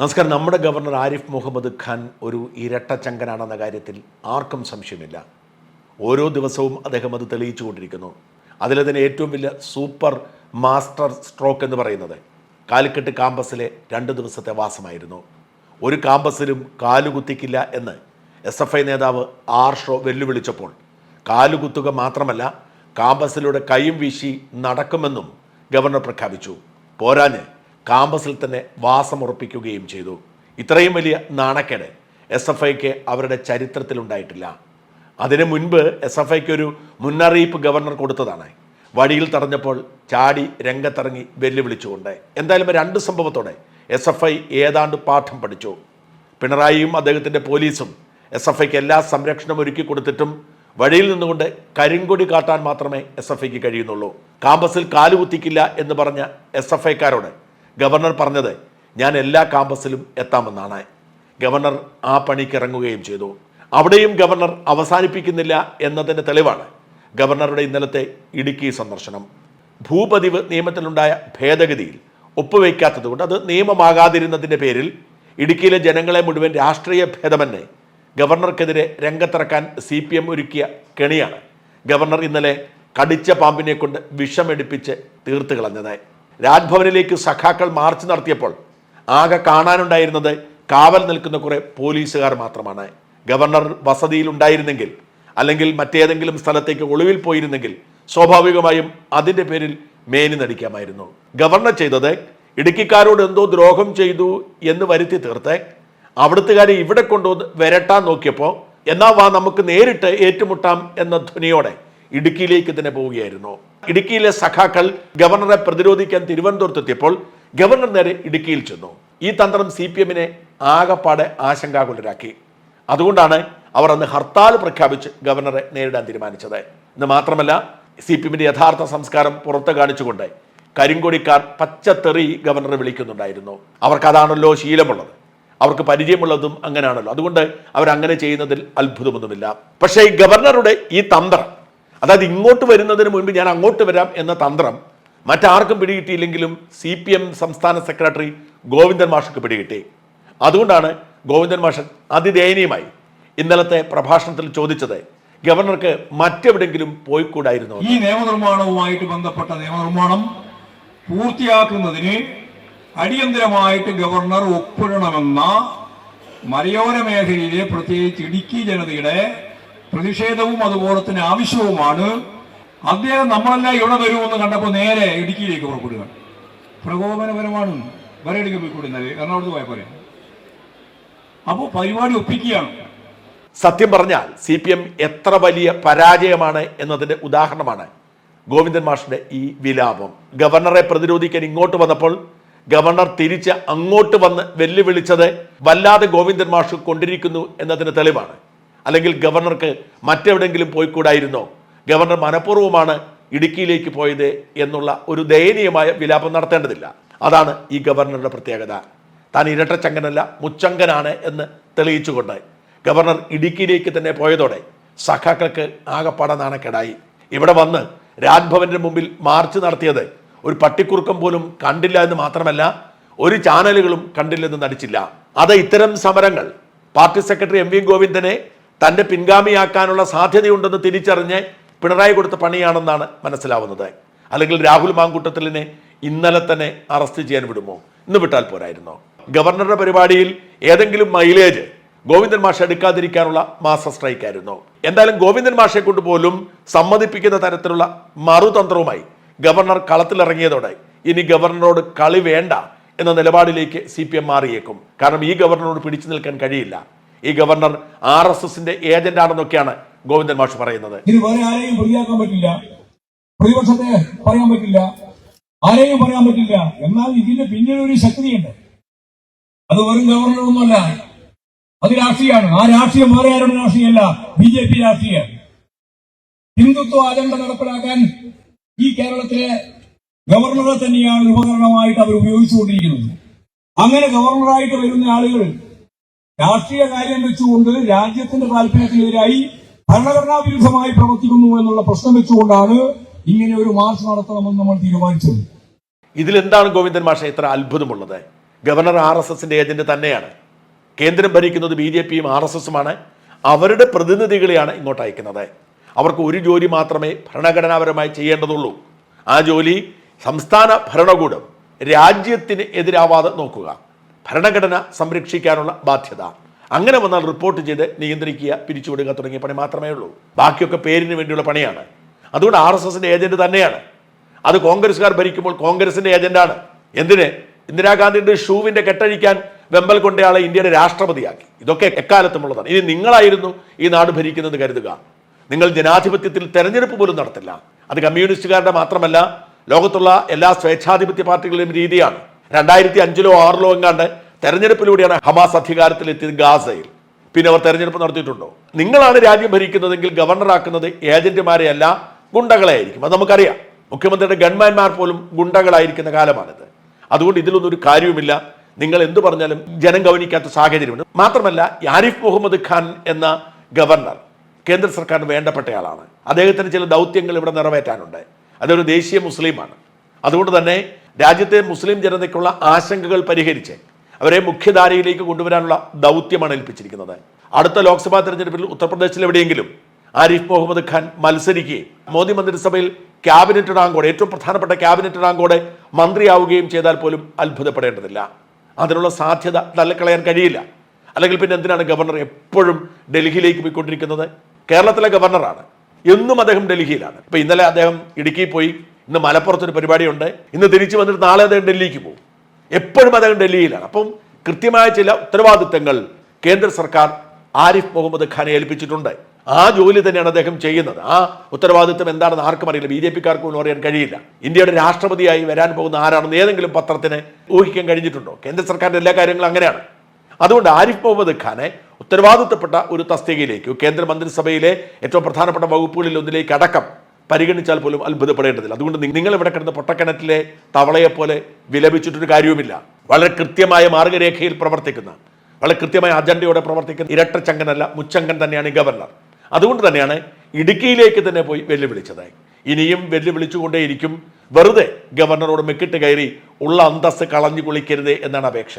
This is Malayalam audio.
നമസ്കാരം. നമ്മുടെ ഗവർണർ ആരിഫ് മുഹമ്മദ് ഖാൻ ഒരു ഇരട്ടച്ചങ്കനാണെന്ന കാര്യത്തിൽ ആർക്കും സംശയമില്ല. ഓരോ ദിവസവും അദ്ദേഹം അത് തെളിയിച്ചു കൊണ്ടിരിക്കുന്നു. തെളിയിച്ചുകൊണ്ടിരിക്കുന്നു തന്നെ ഏറ്റവും വലിയ സൂപ്പർ മാസ്റ്റർ സ്ട്രോക്ക് എന്ന് പറയുന്നത് കാലിക്കെട്ട് കാമ്പസിലെ രണ്ട് ദിവസത്തെ വാസമായിരുന്നു. ഒരു കാമ്പസിലും കാലുകുത്തിക്കില്ല എന്ന് എസ് എഫ് ഐ നേതാവ് ആർ ഷോ വെല്ലുവിളിച്ചപ്പോൾ കാലുകുത്തുക മാത്രമല്ല കാമ്പസിലൂടെ കൈയും വീശി നടക്കുമെന്നും ഗവർണർ പ്രഖ്യാപിച്ചു. പോരാഞ്ഞ് കാമ്പസിൽ തന്നെ വാസമുറപ്പിക്കുകയും ചെയ്തു. ഇത്രയും വലിയ നാണക്കേട് എസ് എഫ് ഐക്ക് അവരുടെ ചരിത്രത്തിലുണ്ടായിട്ടില്ല അതിനു മുൻപ് എസ് എഫ് ഐക്ക് ഒരു മുന്നറിയിപ്പ് ഗവർണർ കൊടുത്തതാണ്. വഴിയിൽ തടഞ്ഞപ്പോൾ ചാടി രംഗത്തിറങ്ങി വെല്ലുവിളിച്ചുകൊണ്ട്. എന്തായാലും രണ്ട് സംഭവത്തോടെ എസ് എഫ് ഐ ഏതാണ്ട് പാഠം പഠിച്ചു. പിണറായിയും അദ്ദേഹത്തിന്റെ പോലീസും എസ് എഫ് ഐക്ക് എല്ലാ സംരക്ഷണം ഒരുക്കി കൊടുത്തിട്ടും വഴിയിൽ നിന്നുകൊണ്ട് കരിങ്കൊടി കാട്ടാൻ മാത്രമേ എസ് എഫ് ഐക്ക് കഴിയുന്നുള്ളൂ. കാമ്പസിൽ കാലുകുത്തിക്കില്ല എന്ന് പറഞ്ഞ എസ് എഫ് ഐക്കാരോട് ഗവർണർ പറഞ്ഞത് ഞാൻ എല്ലാ കാമ്പസിലും എത്താമെന്നാണ്. ഗവർണർ ആ പണിക്ക് ഇറങ്ങുകയും ചെയ്തു. അവിടെയും ഗവർണർ അവസാനിപ്പിക്കുന്നില്ല എന്നതിന്റെ തെളിവാണ് ഗവർണറുടെ ഇന്നലത്തെ ഇടുക്കി സന്ദർശനം. ഭൂപതിവ് നിയമത്തിലുണ്ടായ ഭേദഗതിയിൽ ഒപ്പുവയ്ക്കാത്തതുകൊണ്ട് അത് നിയമമാകാതിരുന്നതിന്റെ പേരിൽ ഇടുക്കിയിലെ ജനങ്ങളെ മുഴുവൻ രാഷ്ട്രീയ ഭേദമന്നെ ഗവർണർക്കെതിരെ രംഗത്തിറക്കാൻ സി പി എം ഒരുക്കിയ കെണിയാണ് ഗവർണർ ഇന്നലെ കടിച്ച പാമ്പിനെ കൊണ്ട് വിഷമെടുപ്പിച്ച് തീർത്തു കളഞ്ഞത്. രാജ്ഭവനിലേക്ക് സഖാക്കൾ മാർച്ച് നടത്തിയപ്പോൾ ആകെ കാണാനുണ്ടായിരുന്നത് കാവൽ നിൽക്കുന്ന കുറേ പോലീസുകാർ മാത്രമാണ്. ഗവർണർ വസതിയിൽ ഉണ്ടായിരുന്നെങ്കിൽ അല്ലെങ്കിൽ മറ്റേതെങ്കിലും സ്ഥലത്തേക്ക് ഒളിവിൽ പോയിരുന്നെങ്കിൽ സ്വാഭാവികമായും അതിന്റെ പേരിൽ മേനി നടിക്കാമായിരുന്നു. ഗവർണർ ചെയ്തത് ഇടുക്കിക്കാരോട് എന്തോ ദ്രോഹം ചെയ്തു എന്ന് വരുത്തി തീർത്ത് അവിടുത്തുകാരെ ഇവിടെ കൊണ്ടുവന്ന് വരട്ടാൻ നോക്കിയപ്പോൾ എന്നാ വാ നമുക്ക് നേരിട്ട് ഏറ്റുമുട്ടാം എന്ന ധ്വനിയോടെ ഇടുക്കിയിലേക്ക് തന്നെ പോവുകയായിരുന്നു. ഇടുക്കിയിലെ സഖാക്കൾ ഗവർണറെ പ്രതിരോധിക്കാൻ തിരുവനന്തപുരത്തെത്തിയപ്പോൾ ഗവർണർ നേരെ ഇടുക്കിയിൽ ചെന്നു. ഈ തന്ത്രം സി പി എമ്മിനെ ആകപ്പാടെ ആശങ്കാകുലരാക്കി. അതുകൊണ്ടാണ് അവർ അന്ന് ഹർത്താൽ പ്രഖ്യാപിച്ച് ഗവർണറെ നേരിടാൻ തീരുമാനിച്ചത്. ഇന്ന് മാത്രമല്ല സി പി എമ്മിന്റെ യഥാർത്ഥ സംസ്കാരം പുറത്ത് കാണിച്ചുകൊണ്ട് കരിങ്കൊടിക്കാർ പച്ചത്തെറി ഗവർണറെ വിളിക്കുന്നുണ്ടായിരുന്നു. അവർക്ക് അതാണല്ലോ ശീലമുള്ളത്. അവർക്ക് പരിചയമുള്ളതും അങ്ങനെയാണല്ലോ അതുകൊണ്ട് അവരങ്ങനെ ചെയ്യുന്നതിൽ അത്ഭുതമൊന്നുമില്ല. പക്ഷേ ഈ ഗവർണറുടെ ഈ തന്ത്രം അതായത് ഇങ്ങോട്ട് വരുന്നതിന് മുൻപ് ഞാൻ അങ്ങോട്ട് വരാം എന്ന തന്ത്രം മറ്റാർക്കും പിടികിട്ടിയില്ലെങ്കിലും സി പി എം സംസ്ഥാന സെക്രട്ടറി ഗോവിന്ദൻ മാഷക്ക് പിടികിട്ടി. അതുകൊണ്ടാണ് ഗോവിന്ദൻ മാഷൻ അതിദയനീയമായി ഇന്നലത്തെ പ്രഭാഷണത്തിൽ ചോദിച്ചത് ഗവർണർക്ക് മറ്റെവിടെങ്കിലും പോയിക്കൂടായിരുന്നു ഈ നിയമനിർമ്മാണവുമായിട്ട് ബന്ധപ്പെട്ട നിയമനിർമ്മാണം പൂർത്തിയാക്കുന്നതിന് അടിയന്തരമായിട്ട് ഗവർണർ ഒപ്പിടണമെന്ന മലയോര മേഖലയിലെ പ്രത്യേകിച്ച് ഇടുക്കി ജനതയുടെ പ്രതിഷേധവും അതുപോലെ തന്നെ ആവശ്യവുമാണ്. അദ്ദേഹം നമ്മളെല്ലാം ഇവിടെ വരുമെന്ന് കണ്ടപ്പോൾ നേരെ ഇടുക്കിയിലേക്ക് പുറപ്പെടുക. പ്രകോപനപരമാണ്. വരടിക്ക് പോയിക്കൂടുന്നത് എറണാകുളത്ത് പോയ പോലെ അപ്പോൾ പരിപാടി ഒപ്പിക്കുകയാണ്. സത്യം പറഞ്ഞാൽ സി പി എം എത്ര വലിയ പരാജയമാണ് എന്നതിന്റെ ഉദാഹരണമാണ് ഗോവിന്ദൻ മാഷിന്റെ ഈ വിലാപം. ഗവർണറെ പ്രതിരോധിക്കാൻ ഇങ്ങോട്ട് വന്നപ്പോൾ ഗവർണർ തിരിച്ച് അങ്ങോട്ട് വന്ന് വെല്ലുവിളിച്ചത് വല്ലാതെ ഗോവിന്ദൻ മാഷ് കൊണ്ടിരിക്കുന്നു എന്നതിന് തെളിവാണ്. അല്ലെങ്കിൽ ഗവർണർക്ക് മറ്റെവിടെങ്കിലും പോയിക്കൂടായിരുന്നോ? ഗവർണർ മനഃപൂർവമാണ് ഇടുക്കിയിലേക്ക് പോയത് എന്നുള്ള ഒരു ദയനീയമായ വിലാപം നടത്തേണ്ടതില്ല. അതാണ് ഈ ഗവർണറുടെ പ്രത്യേകത. താൻ ഇരട്ടച്ചങ്കനല്ല മുച്ചങ്കനാണ് എന്ന് തെളിയിച്ചുകൊണ്ട് ഗവർണർ ഇടുക്കിയിലേക്ക് തന്നെ പോയതോടെ സഖാക്കൾക്ക് ആകപ്പാട നാണക്കേടായി. ഇവിടെ വന്ന് രാജ്ഭവന്റെ മുമ്പിൽ മാർച്ച് നടത്തിയത് ഒരു പട്ടിക്കുറുക്കം പോലും കണ്ടില്ല എന്ന് മാത്രമല്ല ഒരു ചാനലുകളും കണ്ടില്ലെന്ന് നടിച്ചില്ല. അത് ഇത്തരം സമരങ്ങൾ പാർട്ടി സെക്രട്ടറി എം വി ഗോവിന്ദനെ തന്റെ പിൻഗാമിയാക്കാനുള്ള സാധ്യതയുണ്ടെന്ന് തിരിച്ചറിഞ്ഞ് പിണറായി കൊടുത്ത പണിയാണെന്നാണ് മനസ്സിലാവുന്നത്. അല്ലെങ്കിൽ രാഹുൽ മാങ്കൂട്ടത്തിലിനെ ഇന്നലെ തന്നെ അറസ്റ്റ് ചെയ്യാൻ വിടുമോ? ഇന്ന് വിട്ടാൽ പോരായിരുന്നോ. ഗവർണറുടെ പരിപാടിയിൽ ഏതെങ്കിലും മൈലേജ് ഗോവിന്ദൻ മാഷ എടുക്കാതിരിക്കാനുള്ള മാസ സ്ട്രൈക്ക് ആയിരുന്നു എന്തായാലും ഗോവിന്ദൻ മാഷെ കൊണ്ട് പോലും സമ്മതിപ്പിക്കുന്ന തരത്തിലുള്ള മറുതന്ത്രവുമായി ഗവർണർ കളത്തിലിറങ്ങിയതോടെ ഇനി ഗവർണറോട് കളി വേണ്ട എന്ന നിലപാടിലേക്ക് സി പി എം മാറിയേക്കും. കാരണം ഈ ഗവർണറോട് പിടിച്ചു നിൽക്കാൻ കഴിയില്ല. ഈ ഗവർണർ ആർ എസ് എസിന്റെ ഏജന്റ് ആണെന്നൊക്കെയാണ് ഗോവിന്ദൻ മാഷ് പറയുന്നത്. ഇത് ആരെയും പ്രതിയാക്കാൻ പറ്റില്ല. പ്രതിപക്ഷത്തെ പറയാൻ പറ്റില്ല. ആരെയും പറയാൻ പറ്റില്ല. എന്നാൽ ഇതിന്റെ പിന്നിൽ ഒരു ശക്തിയുണ്ട്. അത് വെറും ഗവർണറൊന്നുമല്ല. അത് രാഷ്ട്രീയമാണ്. ആ രാഷ്ട്രീയം വേറെ ആരുടെ രാഷ്ട്രീയമല്ല? ബി ജെ പി രാഷ്ട്രീയം. ഹിന്ദുത്വ അജണ്ട നടപ്പിലാക്കാൻ ഈ കേരളത്തിലെ ഗവർണറെ തന്നെയാണ് ഉപകരണമായിട്ട് അവർ ഉപയോഗിച്ചുകൊണ്ടിരിക്കുന്നത്. അങ്ങനെ ഗവർണറായിട്ട് വരുന്ന ആളുകൾ രാഷ്ട്രീയ കാര്യം വെച്ചുകൊണ്ട് രാജ്യത്തിന്റെ താല്പര്യത്തിനെതിരായി ഭരണഘടനാ വിരുദ്ധമായി പ്രവർത്തിക്കുന്നു എന്നുള്ള പ്രശ്നം വെച്ചുകൊണ്ടാണ് ഇങ്ങനെ ഒരു മാർച്ച് നടത്തണമെന്ന് നമ്മൾ തീരുമാനിച്ചത്. ഇതിലെന്താണ് ഗോവിന്ദൻ മാഷ ഇത്ര അത്ഭുതമുള്ളത്? ഗവർണർ ആർ എസ് എസിന്റെ ഏജന്റ് തന്നെയാണ്. കേന്ദ്രം ഭരിക്കുന്നത് ബി ജെ പിയും ആർ എസ് എസുമാണ് അവരുടെ പ്രതിനിധികളെയാണ് ഇങ്ങോട്ട് അയക്കുന്നത്. അവർക്ക് ഒരു ജോലി മാത്രമേ ഭരണഘടനാപരമായി ചെയ്യേണ്ടതുള്ളൂ. ആ ജോലി സംസ്ഥാന ഭരണകൂടം രാജ്യത്തിന് എതിരാവാതെ നോക്കുക. ഭരണഘടന സംരക്ഷിക്കാനുള്ള ബാധ്യത. അങ്ങനെ വന്നാൽ റിപ്പോർട്ട് ചെയ്ത് നിയന്ത്രിക്കുക പിരിച്ചുവിടുക തുടങ്ങിയ പണി മാത്രമേ ഉള്ളൂ. ബാക്കിയൊക്കെ പേരിന് വേണ്ടിയുള്ള പണിയാണ്. അതുകൊണ്ട് ആർ എസ് എസിന്റെ ഏജന്റ് തന്നെയാണ്. അത് കോൺഗ്രസ്സുകാർ ഭരിക്കുമ്പോൾ കോൺഗ്രസിന്റെ ഏജന്റാണ്. എന്തിന്? ഇന്ദിരാഗാന്ധിയുടെ ഷൂവിന്റെ കെട്ടഴിക്കാൻ വെമ്പൽ കൊണ്ടയാളെ ഇന്ത്യയുടെ രാഷ്ട്രപതിയാക്കി. ഇതൊക്കെ എക്കാലത്തുമുള്ളതാണ്. ഇനി നിങ്ങളായിരുന്നു ഈ നാട് ഭരിക്കുന്നത് കരുതുക. നിങ്ങൾ ജനാധിപത്യത്തിൽ തെരഞ്ഞെടുപ്പ് പോലും നടത്തില്ല. അത് കമ്മ്യൂണിസ്റ്റുകാരുടെ മാത്രമല്ല ലോകത്തുള്ള എല്ലാ സ്വേച്ഛാധിപത്യ പാർട്ടികളുടെയും രീതിയാണ്. രണ്ടായിരത്തി അഞ്ചിലോ ആറിലോ എങ്ങാണ്ട് തെരഞ്ഞെടുപ്പിലൂടെയാണ് ഹമാസ് അധികാരത്തിലെത്തിയത് ഗാസയിൽ. പിന്നെ അവർ തെരഞ്ഞെടുപ്പ് നടത്തിയിട്ടുണ്ടോ? നിങ്ങളാണ് രാജ്യം ഭരിക്കുന്നതെങ്കിൽ ഗവർണറാക്കുന്നത് ഏജന്റുമാരെയല്ല ഗുണ്ടകളായിരിക്കും അത് നമുക്കറിയാം. മുഖ്യമന്ത്രിയുടെ ഗൺമാൻമാർ പോലും ഗുണ്ടകളായിരിക്കുന്ന കാലമാണിത്. അതുകൊണ്ട് ഇതിലൊന്നും ഒരു കാര്യവുമില്ല. നിങ്ങൾ എന്തു പറഞ്ഞാലും ജനം ഗവനിക്കാത്ത സാഹചര്യമുണ്ട് മാത്രമല്ല ആരിഫ് മുഹമ്മദ് ഖാൻ എന്ന ഗവർണർ കേന്ദ്ര സർക്കാരിന് വേണ്ടപ്പെട്ടയാളാണ്. അദ്ദേഹത്തിന് ചില ദൗത്യങ്ങൾ ഇവിടെ നിറവേറ്റാനുണ്ട്. അതൊരു ദേശീയ മുസ്ലിമാണ്. അതുകൊണ്ട് തന്നെ രാജ്യത്തെ മുസ്ലിം ജനതയ്ക്കുള്ള ആശങ്കകൾ പരിഹരിച്ച് അവരെ മുഖ്യധാരയിലേക്ക് കൊണ്ടുവരാനുള്ള ദൗത്യമാണ് ഏൽപ്പിച്ചിരിക്കുന്നത്. അടുത്ത ലോക്സഭാ തെരഞ്ഞെടുപ്പിൽ ഉത്തർപ്രദേശിൽ എവിടെയെങ്കിലും ആരിഫ് മുഹമ്മദ് ഖാൻ മത്സരിക്കുകയും മോദി മന്ത്രിസഭയിൽ ക്യാബിനറ്റ് റാങ്കോടെ ഏറ്റവും പ്രധാനപ്പെട്ട ക്യാബിനറ്റ് റാങ്കോടെ മന്ത്രിയാവുകയും ചെയ്താൽ പോലും അത്ഭുതപ്പെടേണ്ടതില്ല. അതിനുള്ള സാധ്യത തള്ളിക്കളയാൻ കഴിയില്ല. അല്ലെങ്കിൽ പിന്നെ എന്തിനാണ് ഗവർണർ എപ്പോഴും ഡൽഹിയിലേക്ക് പോയിക്കൊണ്ടിരിക്കുന്നത്? കേരളത്തിലെ ഗവർണറാണ്. എന്നും അദ്ദേഹം ഡൽഹിയിലാണ്. ഇപ്പൊ ഇന്നലെ അദ്ദേഹം ഇടുക്കിയിൽ പോയി ഇന്ന് മലപ്പുറത്തൊരു പരിപാടിയുണ്ട്. ഇന്ന് തിരിച്ചു വന്നിട്ട് നാളെ അദ്ദേഹം ഡൽഹിക്ക് പോകും. എപ്പോഴും അദ്ദേഹം ഡൽഹിയിലാണ്. അപ്പം കൃത്യമായ ചില ഉത്തരവാദിത്തങ്ങൾ കേന്ദ്ര സർക്കാർ ആരിഫ് മുഹമ്മദ് ഖാനെ ഏൽപ്പിച്ചിട്ടുണ്ട്. ആ ജോലി തന്നെയാണ് അദ്ദേഹം ചെയ്യുന്നത്. ആ ഉത്തരവാദിത്തം എന്താണെന്ന് ആർക്കും അറിയില്ല. ബി ജെ പിക്കാർക്ക് ഒന്നും അറിയാൻ കഴിയില്ല. ഇന്ത്യയുടെ രാഷ്ട്രപതിയായി വരാൻ പോകുന്ന ആരാണെന്ന് ഏതെങ്കിലും പത്രത്തിന് ഊഹിക്കാൻ കഴിഞ്ഞിട്ടുണ്ടോ? കേന്ദ്ര സർക്കാരിന്റെ എല്ലാ കാര്യങ്ങളും അങ്ങനെയാണ്. അതുകൊണ്ട് ആരിഫ് മുഹമ്മദ് ഖാനെ ഉത്തരവാദിത്തപ്പെട്ട ഒരു തസ്തികയിലേക്ക് കേന്ദ്ര മന്ത്രിസഭയിലെ ഏറ്റവും പ്രധാനപ്പെട്ട വകുപ്പുകളിൽ ഒന്നിലേക്ക് അടക്കം പരിഗണിച്ചാൽ പോലും അത്ഭുതപ്പെടേണ്ടതില്ല. അതുകൊണ്ട് നിങ്ങൾ ഇവിടെ കിടന്ന് പൊട്ടക്കിണറ്റിലെ തവളയെപ്പോലെ പോലെ വിലപിച്ചിട്ടൊരു കാര്യവുമില്ല. വളരെ കൃത്യമായ മാർഗരേഖയിൽ പ്രവർത്തിക്കുന്ന വളരെ കൃത്യമായ അജണ്ടയോടെ പ്രവർത്തിക്കുന്ന ഇരട്ട ഇരട്ടച്ചങ്കനല്ല മുച്ചങ്കൻ തന്നെയാണ് ഗവർണർ. അതുകൊണ്ട് തന്നെയാണ് ഇടുക്കിയിലേക്ക് തന്നെ പോയി വെല്ലുവിളിച്ചത് ഇനിയും വെല്ലുവിളിച്ചുകൊണ്ടേയിരിക്കും വെറുതെ ഗവർണറോട് മെക്കിട്ട് കയറി ഉള്ള അന്തസ്സ് കളഞ്ഞു കുളിക്കരുത് എന്നാണ് അപേക്ഷ.